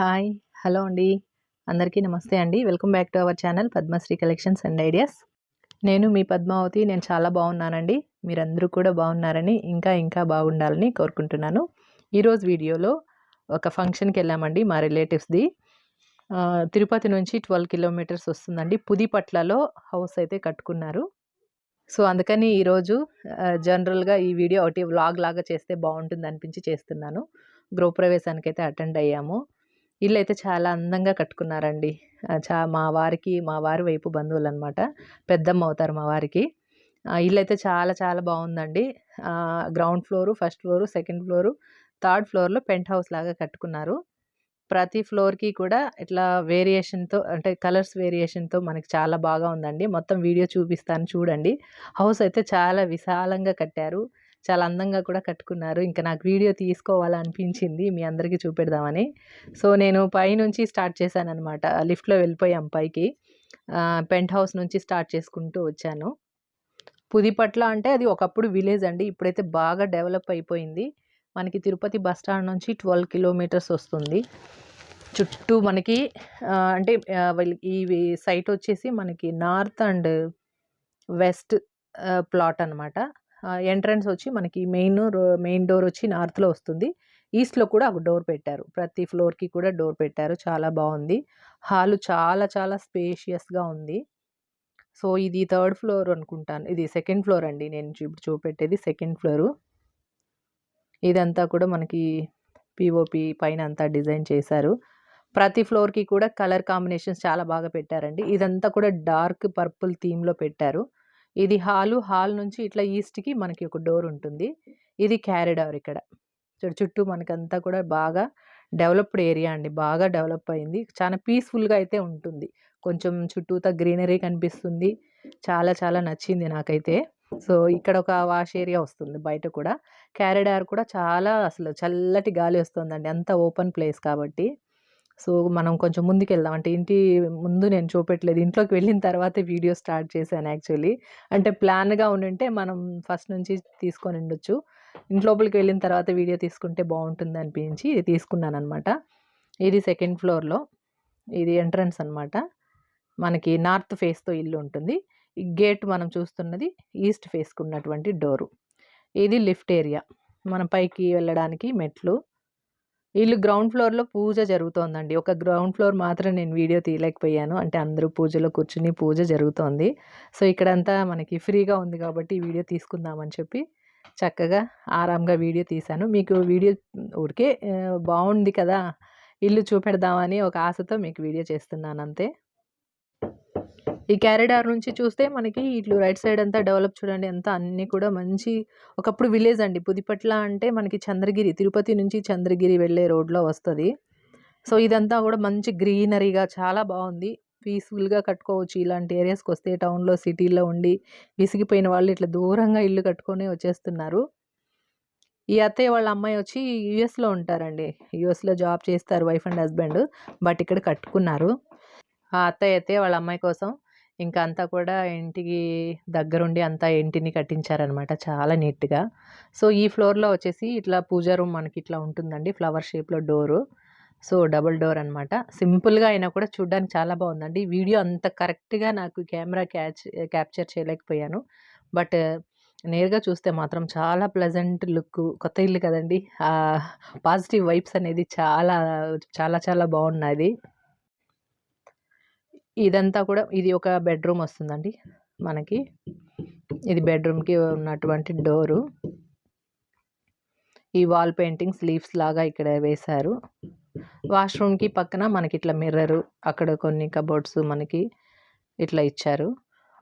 Hi. Hello అండి. అందరికీ నమస్తే అండి. Welcome back to our channel Padmasri collections and ideas. నేను మీ పద్మావతి. నేను చాలా బాగున్నానండి. మీరందరూ కూడా బాగున్నారని ఇంకా ఇంకా బాగుండాలని కోరుకుంటున్నాను. ఈరోజు వీడియోలో ఒక ఫంక్షన్కి వెళ్ళామండి మా రిలేటివ్స్ది. తిరుపతి నుంచి ట్వెల్వ్ కిలోమీటర్స్ వస్తుందండి. పుదిపట్లలో హౌస్ అయితే కట్టుకున్నారు. సో అందుకని ఈరోజు జనరల్గా ఈ వీడియో ఒకటి వ్లాగ్ లాగా చేస్తే బాగుంటుంది అనిపించి చేస్తున్నాను. గృహప్రవేశానికి అయితే అటెండ్ అయ్యాము. ఇల్లు అయితే చాలా అందంగా కట్టుకున్నారండి. చా మా వారికి మా వారి వైపు బంధువులు అనమాట పెద్దమ్మ అవుతారు మా వారికి. ఇల్లు అయితే చాలా చాలా బాగుందండి. Ground floor first floor second floor third ఫ్లోర్లో పెంట్ హౌస్ లాగా కట్టుకున్నారు. ప్రతి ఫ్లోర్కి కూడా ఇట్లా వేరియేషన్తో అంటే కలర్స్ వేరియేషన్తో మనకి చాలా బాగా ఉందండి. మొత్తం వీడియో చూపిస్తాను చూడండి. హౌస్ అయితే చాలా విశాలంగా కట్టారు. చాలా అందంగా కూడా కట్టుకున్నారు. ఇంకా నాకు వీడియో తీసుకోవాలనిపించింది మీ అందరికీ చూపెడదామని. సో నేను పైనుంచి స్టార్ట్ చేశాను అనమాట లిఫ్ట్లో వెళ్ళిపోయాం పైకి. పెంట్ హౌస్ నుంచి స్టార్ట్ చేసుకుంటూ వచ్చాను. పుదిపట్ల అంటే అది ఒకప్పుడు విలేజ్ అండి. ఇప్పుడైతే బాగా డెవలప్ అయిపోయింది. మనకి తిరుపతి బస్ స్టాండ్ నుంచి ట్వెల్వ్ కిలోమీటర్స్ వస్తుంది. చుట్టూ మనకి అంటే వీళ్ళకి ఈ సైట్ వచ్చేసి మనకి నార్త్ అండ్ వెస్ట్ ప్లాట్ అనమాట ఎంట్రన్స్ వచ్చి మనకి మెయిన్ మెయిన్ డోర్ వచ్చి నార్త్లో వస్తుంది. ఈస్ట్లో కూడా ఒక డోర్ పెట్టారు. ప్రతి ఫ్లోర్కి కూడా డోర్ పెట్టారు. చాలా బాగుంది. హాలు చాలా చాలా స్పేషియస్గా ఉంది. సో ఇది థర్డ్ ఫ్లోర్ అనుకుంటాను. ఇది సెకండ్ ఫ్లోర్ అండి. నేను ఇప్పుడు చూపెట్టేది సెకండ్ ఫ్లోరు. ఇదంతా కూడా మనకి పిఓపి పైన అంతా డిజైన్ చేశారు. ప్రతి ఫ్లోర్కి కూడా కలర్ కాంబినేషన్స్ చాలా బాగా పెట్టారండి. ఇదంతా కూడా డార్క్ పర్పుల్ థీమ్లో పెట్టారు. ఇది హాలు హాల్ నుంచి ఇట్లా ఈస్ట్కి మనకి ఒక డోర్ ఉంటుంది. ఇది క్యారిడార్ ఇక్కడ. చూడు చుట్టూ మనకంతా కూడా బాగా డెవలప్డ్ ఏరియా అండి. బాగా డెవలప్ అయింది. చాలా పీస్ఫుల్గా అయితే ఉంటుంది. కొంచెం చుట్టూతా గ్రీనరీ కనిపిస్తుంది. చాలా చాలా నచ్చింది నాకైతే. సో ఇక్కడ ఒక వాష్ ఏరియా వస్తుంది బయట కూడా. క్యారిడార్ కూడా చాలా అసలు చల్లటి గాలి వస్తుందండి. అంత ఓపెన్ ప్లేస్ కాబట్టి. సో మనం కొంచెం ముందుకు వెళ్దాం అంటే ఇంటి ముందు నేను చూపెట్టలేదు. ఇంట్లోకి వెళ్ళిన తర్వాత వీడియో స్టార్ట్ చేశాను యాక్చువల్లీ. అంటే ప్లాన్గా ఉండింటే మనం ఫస్ట్ నుంచి తీసుకొని ఉండొచ్చు. ఇంట్లోపలికి వెళ్ళిన తర్వాత వీడియో తీసుకుంటే బాగుంటుంది అనిపించి ఇది తీసుకున్నాను అనమాట ఇది సెకండ్ ఫ్లోర్లో. ఇది ఎంట్రన్స్ అనమాట మనకి నార్త్ ఫేస్తో ఇల్లు ఉంటుంది. ఈ గేట్ మనం చూస్తున్నది ఈస్ట్ ఫేస్కు ఉన్నటువంటి డోరు. ఇది లిఫ్ట్ ఏరియా. మనం పైకి వెళ్ళడానికి మెట్లు ఇల్లు గ్రౌండ్ ఫ్లోర్లో పూజ జరుగుతోందండి. ఒక గ్రౌండ్ ఫ్లోర్ మాత్రం నేను వీడియో తీయలేకపోయాను. అంటే అందరూ పూజలో కూర్చుని పూజ జరుగుతోంది. సో ఇక్కడంతా మనకి ఫ్రీగా ఉంది కాబట్టి వీడియో తీసుకుందామని చెప్పి చక్కగా ఆరాంగా వీడియో తీశాను. మీకు వీడియో ఊరికే బాగుంది కదా ఇల్లు చూపెడదామని ఒక ఆశతో మీకు వీడియో చేస్తున్నాను అంతే ఈ క్యారిడార్ నుంచి చూస్తే మనకి ఇట్లు రైట్ సైడ్ అంతా డెవలప్ చూడండి అంతా అన్నీ కూడా మంచి ఒకప్పుడు విలేజ్ అండి. పుదిపట్ల అంటే మనకి చంద్రగిరి తిరుపతి నుంచి చంద్రగిరి వెళ్ళే రోడ్లో వస్తుంది. సో ఇదంతా కూడా మంచి గ్రీనరీగా చాలా బాగుంది. పీస్ఫుల్గా కట్టుకోవచ్చు ఇలాంటి ఏరియాస్కి వస్తే టౌన్లో సిటీలో ఉండి విసిగిపోయిన వాళ్ళు ఇట్లా దూరంగా ఇల్లు కట్టుకొని వచ్చేస్తున్నారు. ఈ అత్తయ్య వాళ్ళ అమ్మాయి వచ్చి యుఎస్లో ఉంటారండి. యుఎస్లో జాబ్ చేస్తారు వైఫ్ అండ్ హస్బెండ్ బట్ ఇక్కడ కట్టుకున్నారు. ఆ అత్తయ్య అయితే వాళ్ళ అమ్మాయి కోసం ఇంకా అంతా కూడా ఇంటికి దగ్గరుండి అంతా ఇంటిని కట్టించారనమాట చాలా నీట్గా. సో ఈ ఫ్లోర్లో వచ్చేసి ఇట్లా పూజా రూమ్ మనకి ఇట్లా ఉంటుందండి ఫ్లవర్ షేప్లో డోరు. సో డబుల్ డోర్ అనమాట. సింపుల్గా అయినా కూడా చూడడానికి చాలా బాగుందండి. వీడియో అంత కరెక్ట్గా నాకు కెమెరా క్యాచ్ క్యాప్చర్ చేయలేకపోయాను. బట్ నేరుగా చూస్తే మాత్రం చాలా ప్లెజెంట్ లుక్ కొత్త ఇల్లు కదండి. పాజిటివ్ వైబ్స్ అనేది చాలా చాలా చాలా బాగున్నది ఇదంతా కూడా ఇది ఒక బెడ్రూమ్ వస్తుందండి మనకి. ఇది బెడ్రూమ్కి ఉన్నటువంటి డోరు. ఈ వాల్ పెయింటింగ్స్ లీవ్స్ లాగా ఇక్కడ వేశారు. వాష్రూమ్కి పక్కన మనకి ఇట్లా మిర్రరు అక్కడ కొన్ని కబోర్డ్స్ మనకి ఇట్లా ఇచ్చారు.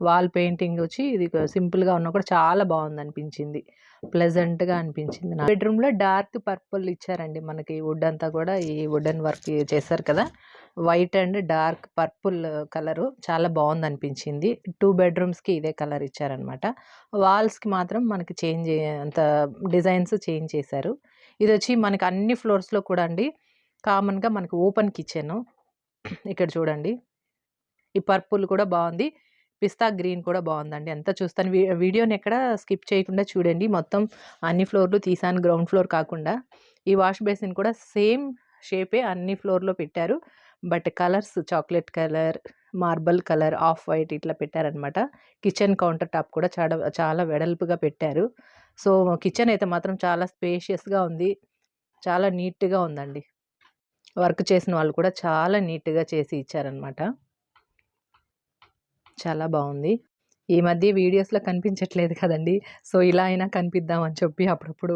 వాల్ పెయింటింగ్ వచ్చి ఇది సింపుల్గా ఉన్నా కూడా చాలా బాగుంది అనిపించింది ప్లెజెంట్గా అనిపించింది నా బెడ్రూమ్లో డార్క్ పర్పుల్ ఇచ్చారండి మనకి వుడ్ అంతా కూడా. ఈ వుడెన్ వర్క్ చేశారు కదా. White and dark purple colour చాలా బాగుంది అనిపించింది టూ బెడ్రూమ్స్కి ఇదే కలర్ ఇచ్చారనమాట. వాల్స్కి మాత్రం మనకి చేంజ్ అంత డిజైన్స్ చేంజ్ చేశారు. ఇది వచ్చి మనకి అన్ని ఫ్లోర్స్లో కూడా అండి. కామన్గా మనకి ఓపెన్ కిచెన్. ఇక్కడ చూడండి. ఈ పర్పుల్ కూడా బాగుంది. పిస్తా గ్రీన్ కూడా బాగుందండి. అంతా చూస్తాను. వీడియోని ఎక్కడ స్కిప్ చేయకుండా చూడండి. మొత్తం అన్ని ఫ్లోర్లు తీసాను. గ్రౌండ్ ఫ్లోర్ కాకుండా. ఈ వాష్ బేసిన్ కూడా సేమ్ షేపే అన్ని ఫ్లోర్‌లో పెట్టారు. But colours chocolate colour, marble colour, off white ఇట్లా పెట్టారనమాట. కిచెన్ కౌంటర్ టాప్ కూడా చాలా చాలా వెడల్పుగా పెట్టారు. సో, కిచెన్ అయితే మాత్రం చాలా స్పేషియస్‌గా ఉంది. చాలా నీట్‌గా ఉందండి. వర్క్ చేసిన వాళ్ళు కూడా చాలా నీట్‌గా చేసి ఇచ్చారనమాట. చాలా బాగుంది ఈ మధ్య వీడియోస్‌లో కనిపించట్లేదు కదండీ! సో, ఇలా అయినా కనిపిద్దామని చెప్పి అప్పుడప్పుడు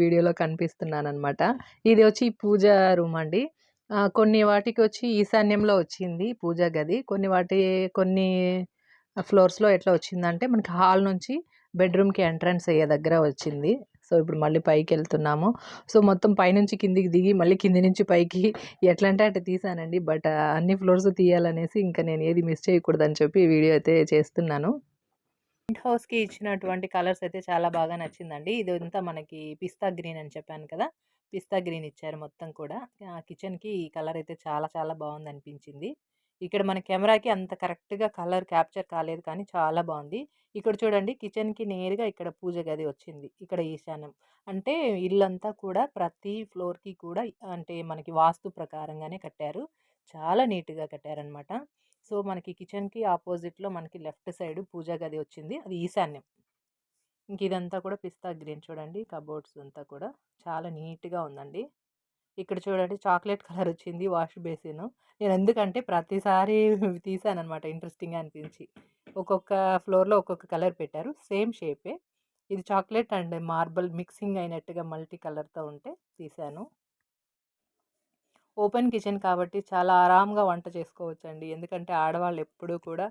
వీడియోలో కనిపిస్తున్నాననమాట. ఇది వచ్చి పూజా రూమ్ అండి. కొన్ని వాటికి వచ్చి ఈశాన్యంలో వచ్చింది పూజా గది. కొన్ని వాటి కొన్ని ఫ్లోర్స్‌లో ఎట్లా వచ్చిందంటే మనకి హాల్ నుంచి బెడ్‌రూమ్‌కి ఎంట్రన్స్ అయ్యే దగ్గర వచ్చింది. సో, ఇప్పుడు మళ్ళీ పైకి వెళ్తున్నాము సో, మొత్తం పైనుంచి కిందికి దిగి మళ్ళీ కింది నుంచి పైకి ఎట్లా అంటే అట్లా తీసానండి బట్ అన్ని ఫ్లోర్స్ తీయాలనేసి ఇంకా నేను ఏది మిస్ చేయకూడదని చెప్పి వీడియో అయితే చేస్తున్నాను. పెంట్ హౌస్‌కి ఇచ్చినటువంటి కలర్స్ అయితే చాలా బాగా నచ్చిందండి. ఇదంతా మనకి పిస్తా గ్రీన్ అని చెప్పాను కదా! పిస్తా గ్రీన్ ఇచ్చారు మొత్తం కూడా. ఆ కిచెన్‌కి ఈ కలర్ అయితే చాలా చాలా బాగుంది అనిపించింది ఇక్కడ మన కెమెరాకి అంత కరెక్ట్‌గా కలర్ క్యాప్చర్ కాలేదు కానీ చాలా బాగుంది ఇక్కడ చూడండి కిచెన్‌కి నేరుగా ఇక్కడ పూజ గది వచ్చింది. ఇక్కడ ఈశాన్యం. అంటే ఇల్లంతా కూడా ప్రతి ఫ్లోర్‌కి కూడా అంటే మనకి వాస్తు ప్రకారంగానే కట్టారు. చాలా నీట్‌గా కట్టారనమాట. సో, మనకి కిచెన్‌కి ఆపోజిట్‌లో మనకి లెఫ్ట్ సైడ్ పూజా గది వచ్చింది. అది ఈశాన్యం. ఇంక ఇదంతా కూడా పిస్తా గ్రీన్ చూడండి కబోర్డ్స్ అంతా కూడా చాలా నీట్‌గా ఉందండి. ఇక్కడ చూడండి చాక్లెట్ కలర్ వచ్చింది వాష్ బేసిన్. నేను ఎందుకంటే ప్రతిసారి తీసానమాట ఇంట్రెస్టింగ్‌గా అనిపించి. ఒక్కొక్క ఫ్లోర్‌లో ఒక్కొక్క కలర్ పెట్టారు. సేమ్ షేపే. ఇది చాక్లెట్ అండ్ మార్బల్ మిక్సింగ్ అయినట్టుగా మల్టీ కలర్‌తో ఉంటే తీశాను. ఓపెన్ కిచెన్ కాబట్టి చాలా ఆరాంగా వంట చేసుకోవచ్చండి. ఎందుకంటే ఆడవాళ్ళు ఎప్పుడూ కూడా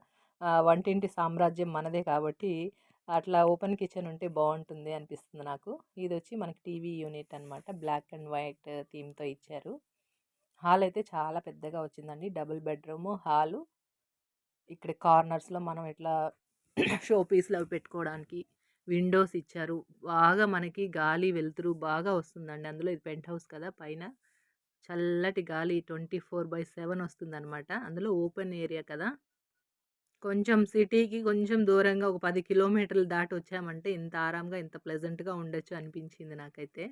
వంటింటి సామ్రాజ్యం మనదే కాబట్టి అట్లా ఓపెన్ కిచెన్ ఉంటే బాగుంటుంది అనిపిస్తుంది నాకు. ఇది వచ్చి మనకి టీవీ యూనిట్ అనమాట. బ్లాక్ అండ్ వైట్ థీమ్‌తో ఇచ్చారు. హాల్ అయితే చాలా పెద్దగా వచ్చిందండి. Double bedroom hall. ఇక్కడ కార్నర్స్‌లో మనం ఇట్లా షో పీస్‌లు అవి పెట్టుకోవడానికి విండోస్ ఇచ్చారు. బాగా మనకి గాలి, వెలుతురు బాగా వస్తుందండి. అందులో ఇది పెంట్ హౌస్ కదా! పైన చల్లటి గాలి 24/7 వస్తుందనమాట. అందులో ఓపెన్ ఏరియా కదా! కొంచెం సిటీకి కొంచెం దూరంగా ఒక పది కిలోమీటర్లు దాటి వచ్చామంటే ఇంత ఆరాంగా, ఇంత ప్లెజెంట్‌గా ఉండొచ్చు అనిపించింది నాకైతే.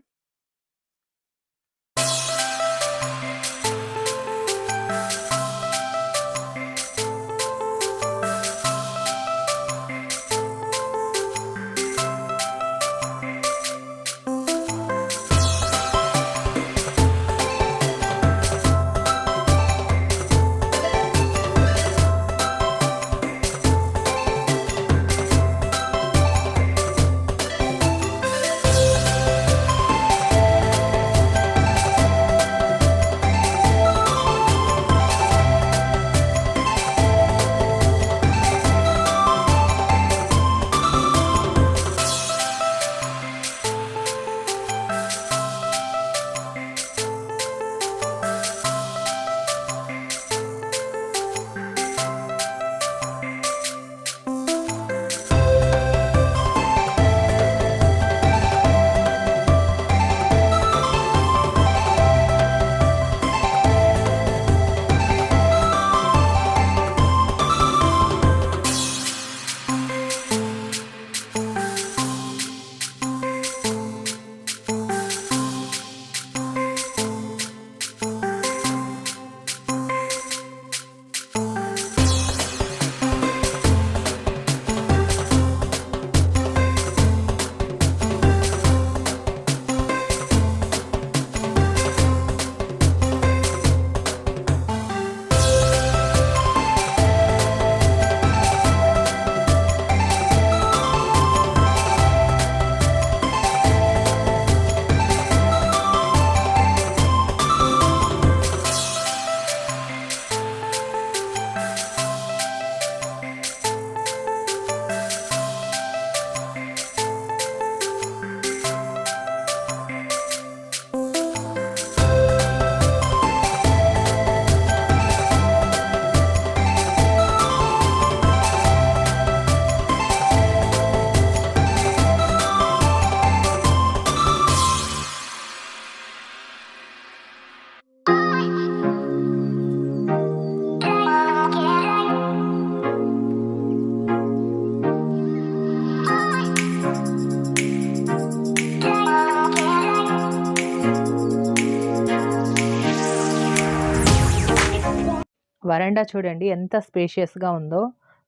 వరండా చూడండి ఎంత స్పేషియస్‌గా ఉందో.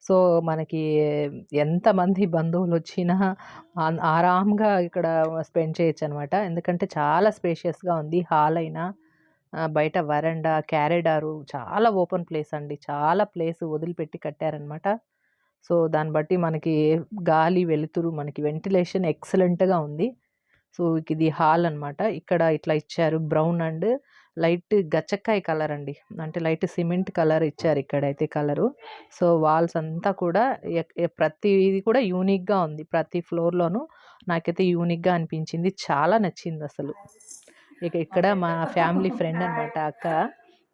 సో, మనకి ఎంతమంది బంధువులు వచ్చినా ఆరామ్గా ఇక్కడ స్పెండ్ చేయొచ్చనమాట. ఎందుకంటే చాలా స్పేషియస్‌గా ఉంది. హాల్ అయినా, బయట వరండా, క్యారిడారు చాలా ఓపెన్ ప్లేస్ అండి. చాలా ప్లేస్ వదిలిపెట్టి కట్టారనమాట. సో, దాన్ని బట్టి మనకి గాలి, వెలుతురు మనకి వెంటిలేషన్ ఎక్సలెంట్‌గా ఉంది. సో, ఇది హాల్ అనమాట. ఇక్కడ ఇట్లా ఇచ్చారు బ్రౌన్ అండ్ లైట్ గచ్చకాయ కలర్ అండి. అంటే లైట్ సిమెంట్ కలర్ ఇచ్చారు ఇక్కడైతే కలరు. సో, వాల్స్ అంతా కూడా ఎ ప్రతీది కూడా యూనిక్‌గా ఉంది. ప్రతి ఫ్లోర్‌లోనూ నాకైతే యూనిక్‌గా అనిపించింది. చాలా నచ్చిందసలు. ఇక ఇక్కడ మా ఫ్యామిలీ ఫ్రెండ్ అనమాట అక్క.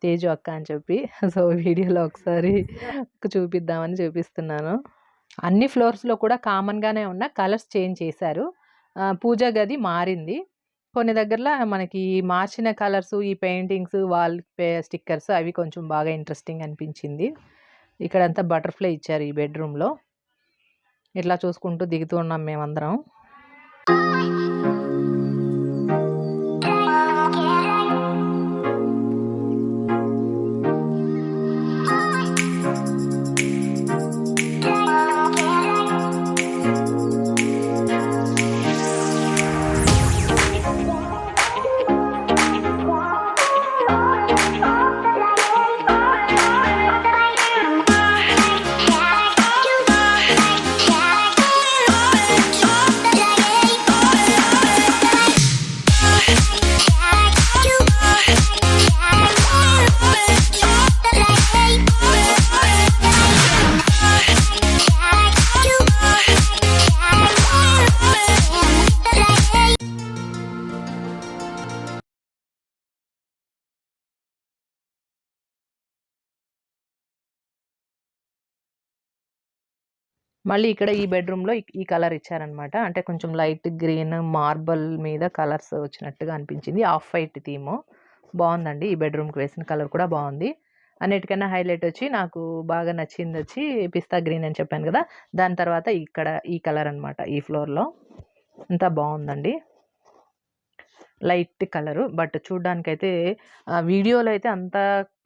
తేజు అక్క అని చెప్పి. సో, వీడియోలో ఒకసారి చూపిద్దామని చూపిస్తున్నాను. అన్ని ఫ్లోర్స్‌లో కూడా కామన్‌గానే ఉన్న కలర్స్ చేంజ్ చేశారు. పూజా గది మారింది. కొన్ని దగ్గరలో మనకి మార్చిన కలర్స్, ఈ పెయింటింగ్స్, వాల్ పే స్టిక్కర్స్ అవి కొంచెం బాగా ఇంట్రెస్టింగ్ అనిపించింది. ఇక్కడంతా బటర్‌ఫ్లై ఇచ్చారు ఈ బెడ్‌రూమ్‌లో. ఇట్లా చూసుకుంటూ దిగుతూ ఉన్నాం మేమందరం. మళ్ళీ ఇక్కడ ఈ బెడ్‌రూమ్‌లో ఈ కలర్ ఇచ్చారనమాట. అంటే కొంచెం లైట్ గ్రీన్ మార్బుల్ మీద కలర్స్ వచ్చినట్టుగా అనిపించింది. Off white theme. బాగుందండి ఈ బెడ్‌రూమ్‌కి వేసిన కలర్ కూడా బాగుంది అన్నిటికన్నా హైలైట్ వచ్చి నాకు బాగా నచ్చింది వచ్చి పిస్తా గ్రీన్ అని చెప్పాను కదా దాని తర్వాత ఇక్కడ ఈ కలర్ అనమాట. ఈ ఫ్లోర్‌లో. అంతా బాగుందండి లైట్ కలరు. బట్ చూడ్డానికైతే వీడియోలో అయితే అంత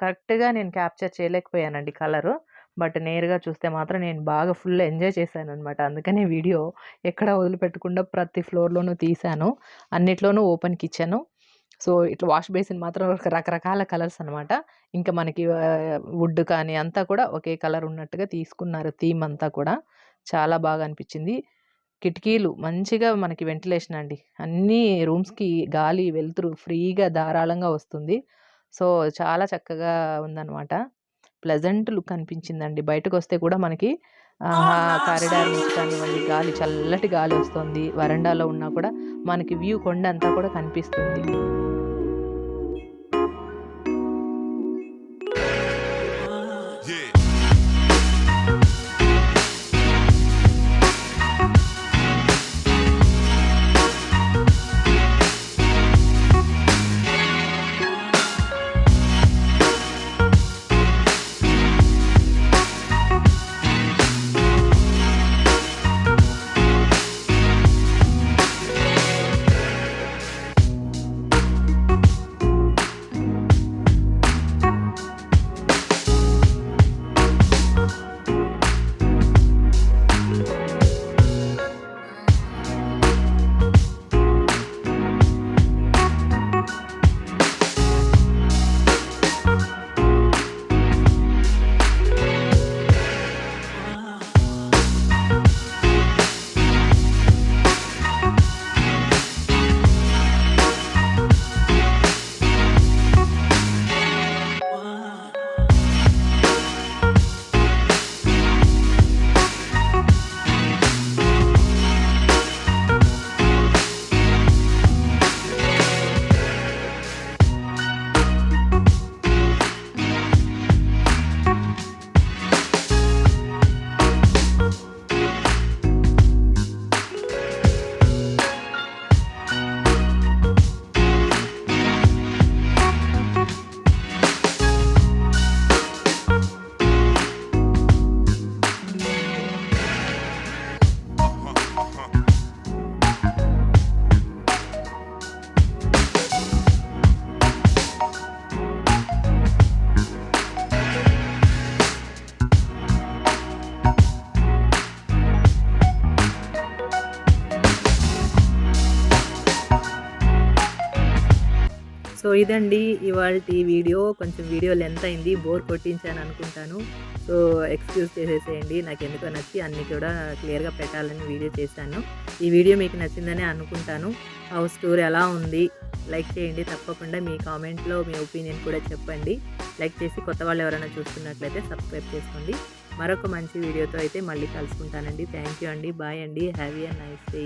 కరెక్ట్‌గా నేను క్యాప్చర్ చేయలేకపోయానండి కలరు. బట్ నేరుగా చూస్తే మాత్రం నేను బాగా ఫుల్ ఎంజాయ్ చేశాను అనమాట అందుకనే వీడియో ఎక్కడ వదిలిపెట్టకుండా ప్రతి ఫ్లోర్‌లోనూ తీశాను. అన్నిట్లోనూ ఓపెన్ కిచెను. సో, ఇట్లా వాష్ బేసిన్ మాత్రం రకరకాల కలర్స్ అనమాట. ఇంకా మనకి వుడ్ కానీ అంతా కూడా ఒకే కలర్ ఉన్నట్టుగా తీసుకున్నారు థీమ్ అంతా కూడా. చాలా బాగా అనిపించింది. కిటికీలు మంచిగా మనకి వెంటిలేషన్ అండి. అన్నీ రూమ్స్‌కి గాలి, వెలుతురు ఫ్రీగా ధారాళంగా వస్తుంది. సో, చాలా చక్కగా ఉందనమాట. ప్లెజెంట్ లుక్ అనిపించిందండి. బయటకొస్తే కూడా మనకి కారిడార్ నుంచి కానివ్వండి గాలి చల్లటి గాలి వస్తుంది. వరండాలో ఉన్నా కూడా మనకి వ్యూ కొండంతా కూడా కనిపిస్తుంది. ఇదండి ఇవాళ వీడియో కొంచెం వీడియో లెంత్ అయింది. బోర్ కొట్టించాను అనుకుంటాను. సో ఎక్స్క్యూజ్ చేసేసేయండి. నాకు ఎందుకో నచ్చి అన్నీ కూడా క్లియర్గా పెట్టాలని వీడియో చేశాను. ఈ వీడియో మీకు నచ్చిందని అనుకుంటాను. హౌస్ టూర్ ఎలా ఉంది? లైక్ చేయండి. తప్పకుండా మీ కామెంట్లో మీ ఒపీనియన్ కూడా చెప్పండి. లైక్ చేసి కొత్త వాళ్ళు ఎవరైనా చూస్తున్నట్లయితే సబ్స్క్రైబ్ చేసుకోండి. మరొక మంచి వీడియోతో అయితే మళ్ళీ కలుసుకుంటానండి. థ్యాంక్ యూ అండి. బాయ్ అండి. Heavy and nice day